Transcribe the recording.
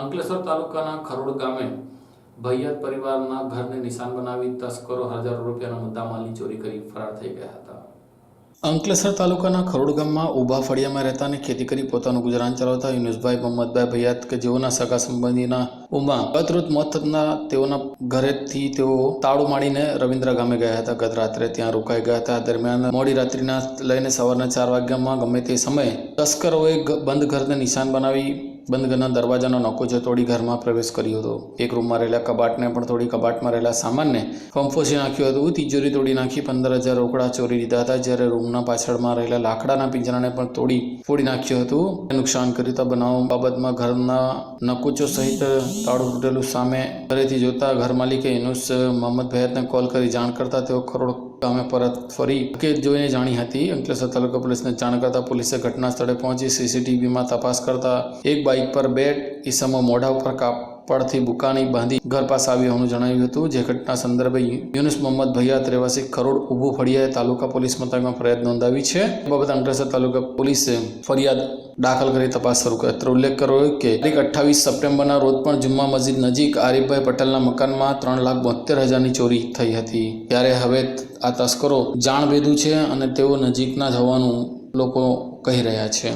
અંકલેશ્વર તાલુકાના ખરોડ ગામે ભૈયત પરિવારના ઘરને નિશાન બનાવી તસ્કરો હજારો રૂપિયાના મુદ્દામાલની ચોરી કરી ફરાર થઈ ગયા હતા. અંકલેશ્વર તાલુકાના ખરોડ ગામમાં ઊભા ફળિયામાં રહેતા અને ખેતી કરી પોતાનું ગુજરાન ચલાવતા યુનુસભાઈ, મોહમ્મદભાઈ ભૈયાત કે જેઓના સગા સંબંધીના ઉમાં અતૃત મોત થતા તેઓના ઘરેથી તેઓ તાળું માડીને રવિન્દ્ર ગામે ગયા હતા. ગત રાત્રે ત્યાં રોકાઈ ગયા હતા. દરમિયાન મોડી રાત્રિના લઈને સવારના ચાર વાગ્યામાં ગમે તે સમયે તસ્કરોએ બંધ ઘરને નિશાન બનાવી બંધ ઘરના દરવાજાનો નકોચો તોડી ઘરમાં પ્રવેશ કર્યો હતો. એક રૂમમાં રહેલા કબાટને પણ તોડી કબાટમાં રહેલા સામાનને ફંફોસી નાખ્યું હતું. તિજોરી તોડી નાખી પંદર હજાર રોકડા ચોરી લીધા હતા, જ્યારે રૂમના પાછળમાં રહેલા લાકડાના પિંજરાને પણ તોડી ફોડી નાખ્યું હતું. નુકસાન કર્યું હતા. બનાવ બાબતમાં ઘરના નકુચો સહિત તાળું તૂટેલું સામે ઘરેથી જોતા ઘર માલિકે યુનુસ મોહમ્મદ ભૈયાતને કોલ કરી જાણ કરતા તેઓ કરોડ ગામે પરત ફરી કે જોઈને જાણી હતી. અંકલેશ્વર તાલુકા પોલીસને જાણ કરતા પોલીસે ઘટના સ્થળે પહોંચી સીસીટીવીમાં તપાસ કરતા એક બાઇક પર બે ઈસમો મોઢા ઉપર કાપડથી બુકાની બાંધી ઘર પાસે આવી હોવાનું જણાવ્યું હતું. જે ઘટના સંદર્ભે યુનુસ મોહમ્મદ ભૈયાત રહેવાસી કરોડ ઊભું ફળિયાએ તાલુકા પોલીસ મથકમાં ફરિયાદ નોંધાવી છે. બાબત અંકલેશ્વર તાલુકા પોલીસે ફરિયાદ દાખલ કરી તપાસ શરૂ કરી. અત્રે ઉલ્લેખ કર્યો કે તારીખ અઠ્ઠાવીસ સપ્ટેમ્બરના રોજ પણ જુમ્મા મસ્જિદ નજીક આરીફભાઈ પટેલના મકાનમાં ત્રણ લાખ બોતેર હજારની ચોરી થઈ હતી. ત્યારે હવે આ તસ્કરો જાણ ભેદું છે અને તેઓ નજીકના જ લોકો કહી રહ્યા છે.